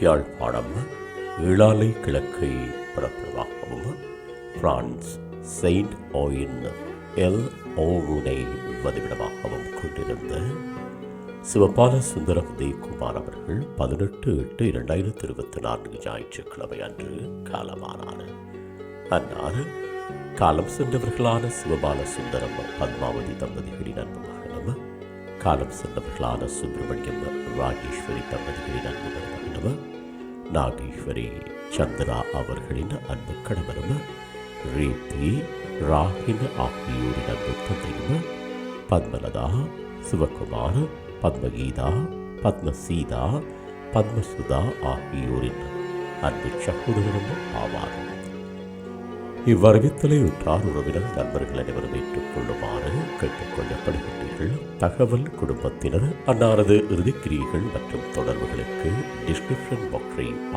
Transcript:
யாழ்ப்பாணம் இளாலை கிழக்கை பிறப்பதாகவும் France Saint Ouen L ஓவுனை வதிவிடமாகவும் கொண்டிருந்த சிவபால சுந்தர உதயகுமார் அவர்கள் பதினெட்டு எட்டு இரண்டாயிரத்தி இருபத்தி நான்கு ஞாயிற்றுக்கிழமை அன்று காலமானார். அன்னார் காலம் சென்றவர்களான சிவபால சுந்தரம் பத்மாவதி தம்பதிகளின் அன்பு மகனும் காலம் சென்றவர்களான சுப்பிரமணியம் ராஜேஸ்வரி தம்பதிகளின் அன்பு மகனும் நாகேஸ்வரி சந்திரா அவர்களின் அன்பு கணவரும் ரீதி ராகின் ஆகியோரின் அன்பு தந்தையும் பத்மலதா சிவகுமார் பத்மகீதா பத்மசீதா பத்மசுதா ஆகியோரின் அன்பு சகோதரனும் ஆவார். இவ்வறிவித்தலை உற்றார் உறவினர் நண்பர்கள் அனைவரும் ஏற்றுக்கொள்ளுமாறு கேட்டுக்கொள்ளப்படுகின்றீர்கள் தகவல் குடும்பத்தினர் அன்னாரது இறுதிக்கிரியைகள் மற்றும் தொடர்புகளுக்கு டிஸ்கிரிப்ஷன்